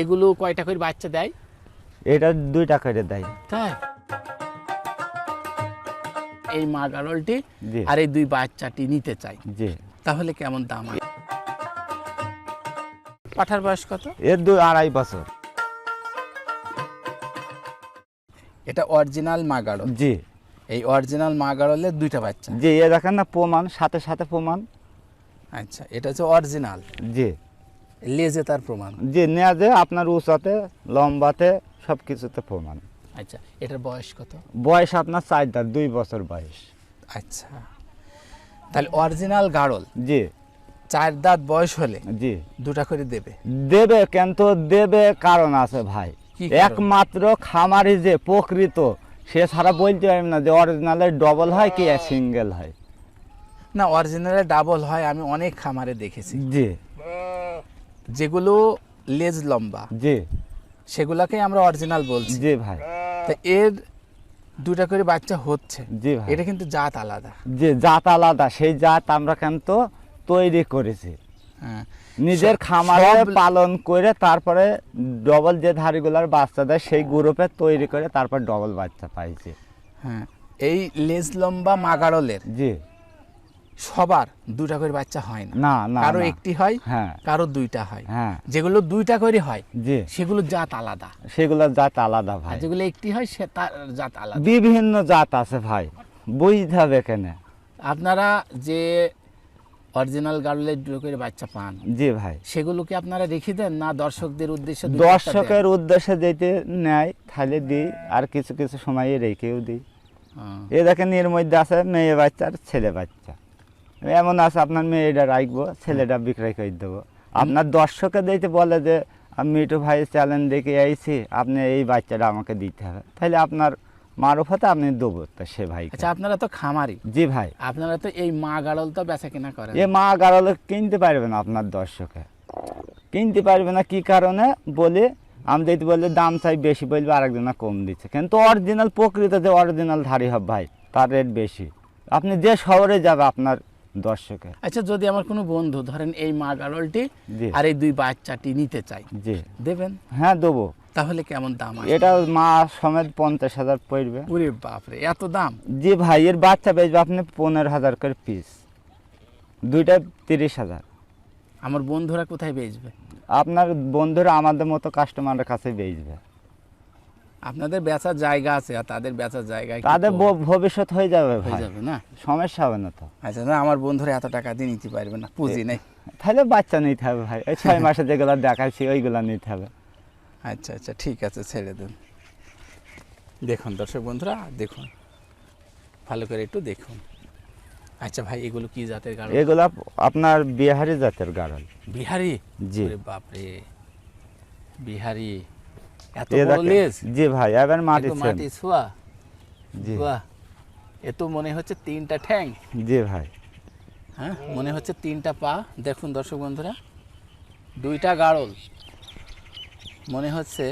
এগুলো কয়টা করে বাচ্চা দেয়? এটা দুইটা করে দেয়। তাই? এই মা গারলটি জি। আর এই দুই বাচ্চাটি নিতে চাই জি। তাহলে কেমন দাম? পাঠার বয়স কত? এর দুই আড়াই বছর। এটা অরিজিনাল মা গাড়ল জি। এই অরিজিনাল মা গাড়লের দুইটা বাচ্চা। জি এ দেখেন না প্রমাণ সাথে সাথে প্রমাণ। আচ্ছা এটা হচ্ছে অরিজিনাল। জি। লেজে তার প্রমাণ। যে যে আপনার উঁচাতে লম্বাতে সব কিছুতে প্রমাণ। আচ্ছা এটার বয়স কত? বয়স আপনার চার দাঁত দুই বছর বয়স। আচ্ছা। তাহলে অরিজিনাল গাড়ল জি। চার দাঁত বয়স হলে জি। দুটা করে দেবে। দেবে কিন্তু দেবে কারণ আছে ভাই। একমাত্র খামারি যে প্রকৃত সে ছাড়া বলতে পারি না যে অরিজিনালের ডবল হয় কি সিঙ্গেল হয়। না অরিজিনালে ডাবল হয় আমি অনেক খামারে দেখেছি। জি। যেগুলো লেজ লম্বা জি। সেগুলাকে আমরা অরিজিনাল বলছি। জি ভাই। তা এর দুটা করে বাচ্চা হচ্ছে। জি ভাই। এটা কিন্তু জাত আলাদা। যে জাত আলাদা। সেই জাত আমরা কিন্তু তৈরি করেছি। হ্যাঁ। নিজের খামারে পালন করে তারপরে ডবল যে ধারিগুলার বাচ্চা দেয় সেই গ্রুপে তৈরি করে তারপর ডবল বাচ্চা পাইছি। হ্যাঁ। এই লেজ লম্বা মাগাড়লের জি। সবার দুটা করে বাচ্চা হয় না। না না কারও একটি হয় হ্যাঁ। কারও দুইটা হয়। হ্যাঁ। যেগুলো দুইটা করে হয় জি। সেগুলো জাত আলাদা। সেগুলোর জাত আলাদা ভাই। যেগুলো একটি হয় সে তার জাত আলাদা। বিভিন্ন জাত আছে ভাই। বুঝতে হবে কেন আপনারা যে অরিজিনাল গার্লের দুটো করে বাচ্চা পান জি ভাই। সেগুলো কি আপনারা রেখে দেন না দর্শকদের উদ্দেশ্যে? দর্শকের উদ্দেশ্যে যেতে নেয় তাহলে দিই। আর কিছু কিছু সময়ে রেখেও দিই। এ দেখেন এর মধ্যে আছে মেয়ে বাচ্চা আর ছেলে বাচ্চা। এমন আছে আপনার মেয়েটা রাখব ছেলেটা বিক্রয় করে দেবো। আপনার দর্শকে দিতে বলে যে আমি মিঠু ভাই চ্যালেঞ্জ দেখে আইছি আপনি এই বাচ্চাটা আমাকে দিতে হবে। তাহলে আপনার মারফতে আপনি দেবো তো সে ভাই আচ্ছা আপনারা তো খামারি। জি ভাই। আপনারা তো এই মা গাড়ল তো বেচা কেনা করেন। এ মা গাড়ালে কিনতে পারবে না আপনার দর্শকে। কিনতে পারবে না কি কারণে? বলে আমি যদি বললে দাম চাই বেশি বলবে আরেকজনা কম দিচ্ছে। কিন্তু অরিজিনাল প্রকৃত যে অরিজিনাল ধারি হবে ভাই তার রেট বেশি। আপনি যে শহরে যাবে আপনার দর্শকে আচ্ছা যদি আমার কোনো বন্ধু ধরেন এই মা গাড়লটি আর এই দুই বাচ্চাটি নিতে চাই জি। দেবেন? হ্যাঁ দেবো। তাহলে কেমন দাম এটা মা সমেত পঞ্চাশ হাজার পড়বে। ওরে বাপরে এত দাম? জি ভাই এর বাচ্চা বেচবে আপনি পনেরো হাজার করে পিস দুইটা তিরিশ হাজার। আমার বন্ধুরা কোথায় বেচবে? আপনার বন্ধুরা আমাদের মতো কাস্টমারের কাছে বেচবে। আপনাদের বেচার জায়গা আছে আর তাদের বেচার জায়গা তাদের ভবিষ্যৎ হয়ে যাবে হয়ে যাবে না? সমস্যা হবে না তো। আচ্ছা না আমার বন্ধুরা এত টাকা দিয়ে নিতে পারবে না পুঁজি নেই। তাহলে বাচ্চা নিতে হবে ভাই। ওই ছয় মাসে যেগুলো দেখাচ্ছি ওইগুলো নিতে হবে। আচ্ছা আচ্ছা ঠিক আছে ছেড়ে দেন। দেখুন দর্শক বন্ধুরা দেখুন। ভালো করে একটু দেখুন। আচ্ছা ভাই এগুলো কি জাতের গাড়ল এগুলো আপনার বিহারি জাতের গাড়ল বিহারি? জি। বাপরে। বিহারি। এত বড় লেজ? জি ভাই এবার মাটি মাটি ছোঁয়া? জি। বাহ এ তো মনে হচ্ছে তিনটা ঠ্যাং। জি ভাই। হ্যাঁ মনে হচ্ছে তিনটা পা। দেখুন দর্শক বন্ধুরা দুইটা গাড়ল মনে হচ্ছে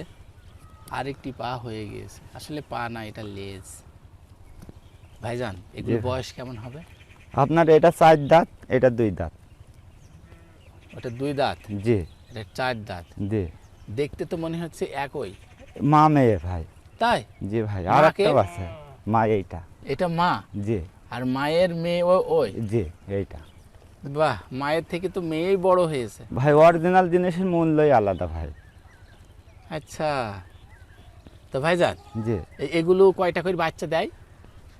আরেকটি পা হয়ে গিয়েছে। আসলে পা না এটা লেজ। ভাইজান এগুলো। বয়স কেমন হবে? আপনার এটা চার দাঁত এটা দুই দাঁত। ওটা দুই দাঁত? জি। এটা চার দাঁত। জি। দেখতে তো মনে হচ্ছে একই। মা মেয়ে ভাই। তাই? জি ভাই আর একটা আছে। মা এইটা। এটা মা? জি। আর মায়ের মেয়ে ওই? জি এইটা। বাহ মায়ের থেকে তো মেয়েই বড় হয়েছে। ভাই অরিজিনাল জিনিসের মূল্যই আলাদা ভাই। আচ্ছা। তো ভাইজান জি। এগুলো কয়টা করে বাচ্চা দেয়?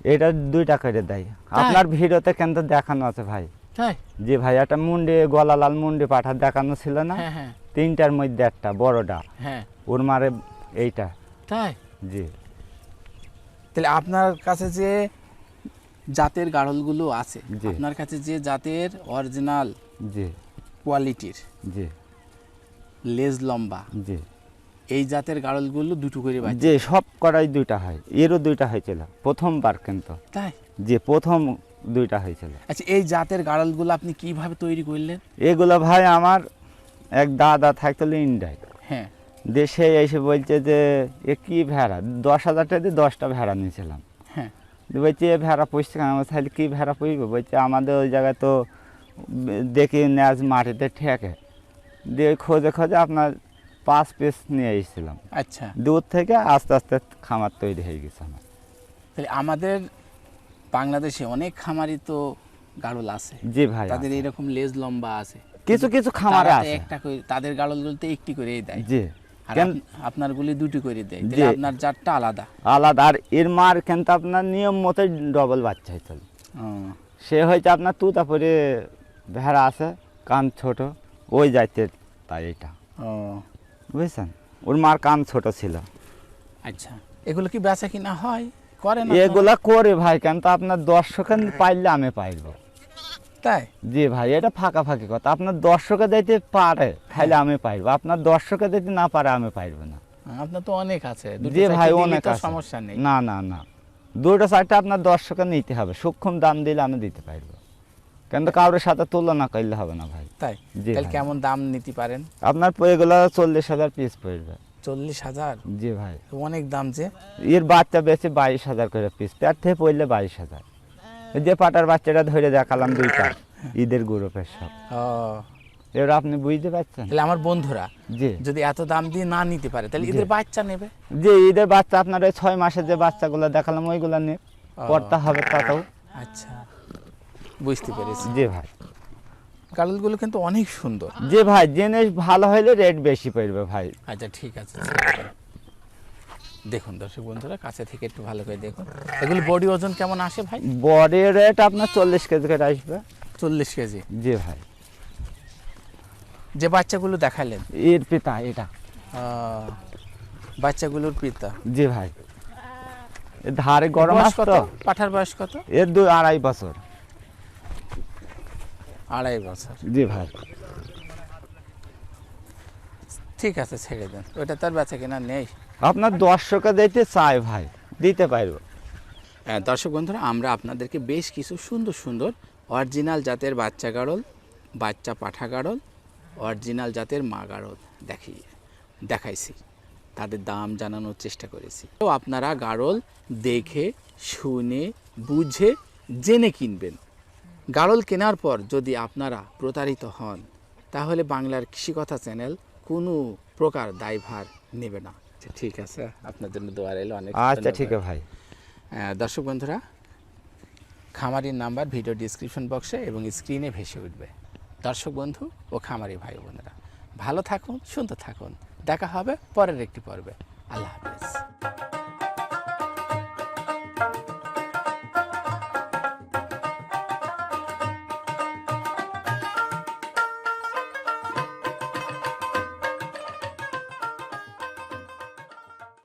এটা দুইটা করে দেয়। আপনার ভিডিওতে কিন্তু দেখানো আছে ভাই। তাই? জি ভাই একটা মুন্ডে গলা লাল মুন্ডি পাঠা দেখানো ছিল না? হ্যাঁ হ্যাঁ। তিনটার মধ্যে একটা বড়টা। হ্যাঁ। ওর মারে এইটা। তাই? জি। তাহলে আপনার কাছে যে জাতের গাড়লগুলো আছে। আপনার কাছে যে জাতের অরিজিনাল জি। কোয়ালিটির জি। লেজ লম্বা জি। এই জাতের গাড়লগুলো দুটো করে বাচ্চা যে সব করাই দুইটা হয়। এরও দুইটা হয়েছিল প্রথমবার কিন্তু। তাই? যে প্রথম দুইটা হয়েছিল। আচ্ছা এই জাতের গাড়লগুলো আপনি কীভাবে তৈরি করলেন? এগুলো ভাই আমার এক দাদা থাকতো ইন্ডিয়ায় হ্যাঁ। দেশে এসে বলছে যে এ কি ভেড়া? দশ হাজার টাকা দিয়ে দশটা ভেড়া নিয়েছিলাম। হ্যাঁ। বলছে এ ভেড়া পুষছে কেন? আমার তাহলে কী ভেড়া পুষবে? বলছে আমাদের ওই জায়গায় তো দেখি ন্যাজ মাটিতে ঠেকে। দিয়ে খোঁজে খোঁজে আপনার পাঁচ পিস নিয়ে এসেছিলাম। আচ্ছা। দূর থেকে আস্তে আস্তে খামার তৈরি হয়ে গেছে আমার। তাহলে আমাদের বাংলাদেশে অনেক খামারই তো গাড়ল আছে। জি ভাই তাদের। এরকম লেজ লম্বা আছে। কিছু কিছু খামারে তো আছে। একটা করে তাদের গাড়লগুলোতে একটি করেই দেয়। জি। কেন আপনার গুলি দুটি করে দেয়। তাহলে আপনার জাতটা আলাদা। আলাদা। আর এর মার কিন্তু আপনার নিয়ম মতো ডবল বাচ্চা হইতে সে হয়েছে আপনার তুতাপুরে ভেড়া আছে কান ছোট ওই যাইতে তাই এটা। ও। বুঝছেন? ওর মার কান ছোট ছিল। আচ্ছা। এগুলো কি বেচা কিনা হয়? করে না তো? এগুলা করে ভাই কেন তো আপনার দর্শকে পাইলে আমি পাইব। তাই? জি ভাই এটা ফাঁকা ফাঁকি কথা। আপনার দর্শকে দিতে পারে তাহলে আমি পাইব আপনার দর্শকে দিতে না পারে আমি পাইব না। আপনার তো অনেক আছে জি ভাই অনেক সমস্যা নেই। না না না। দুটো চারটা আপনার দর্শকে নিতে হবে সূক্ষ্ম দাম দিলে আমি দিতে পারব। কিন্তু কারোর সাথে তুলনা করলে হবে না ভাই। তাই? জি তাহলে কেমন দাম নিতে পারেন? আপনার এগুলো চল্লিশ হাজার পিস পড়বে। চল্লিশ হাজার? জি ভাই। অনেক দাম যে। এর বাচ্চা বেশি বাইশ হাজার করে পিস প্যাট থেকে পড়লে বাইশ হাজার। যে পাটার বাচ্চাটা ধরে দেখালাম দুইটা ঈদের গ্রুপের সব। ও। এবার আপনি বুঝতে পারছেন? তাহলে আমার বন্ধুরা জি। যদি এত দাম দিয়ে না নিতে পারে তাহলে জি। এদের বাচ্চা নেবে। যে ঈদের বাচ্চা আপনার ওই ছয় মাসের যে বাচ্চাগুলো দেখালাম ওইগুলো নিয়ে ও, পড়তে হবে তাতেও। আচ্ছা বুঝতে পেরেছি। জি ভাই। কালারগুলো কিন্তু অনেক সুন্দর। যে ভাই জিনিস ভালো হইলে রেট বেশি পড়বে ভাই। আচ্ছা ঠিক আছে। দেখুন দর্শক বন্ধুরা কাছে থেকে একটু ভালো করে দেখুন। এগুলো বডি ওজন কেমন আসে ভাই? বডি রেট আপনার চল্লিশ কেজি করে আসবে। চল্লিশ কেজি? জি ভাই। যে বাচ্চাগুলো দেখালেন? এর পিতা এটা। বাচ্চাগুলোর পিতা। জি ভাই। ধারে গরম বয়স কত? পাঠার বয়স কত? এর দু আড়াই বছর। আড়াই বছর। জি ভাই। ঠিক আছে ছেড়ে দেন। ওইটা তার বেচা কেনা নেই। আপনার দর্শকে দিতে চাই ভাই দিতে পারব। হ্যাঁ, দর্শক বন্ধুরা আমরা আপনাদেরকে বেশ কিছু সুন্দর সুন্দর অরিজিনাল জাতের বাচ্চা গাড়ল বাচ্চা পাঠা গাড়ল অরিজিনাল জাতের মা গাড়ল দেখিয়ে দেখাইছি। তাদের দাম জানানোর চেষ্টা করেছি। তো আপনারা গাড়ল দেখে শুনে বুঝে জেনে কিনবেন। গাড়ল কেনার পর যদি আপনারা প্রতারিত হন তাহলে বাংলার কৃষিকথা চ্যানেল কোনো প্রকার দায়ভার নেবে না। আচ্ছা, ঠিক আছে। আপনার জন্য দোয়ার এলো অনেক। আচ্ছা ঠিক আছে ভাই। দর্শক বন্ধুরা খামারির নাম্বার ভিডিও ডিসক্রিপশন বক্সে এবং স্ক্রিনে ভেসে উঠবে। দর্শক বন্ধু ও খামারি ভাই বোনেরা ভালো থাকুন সুন্দর থাকুন। দেখা হবে পরের একটি পর্বে। আল্লাহ হাফেজ।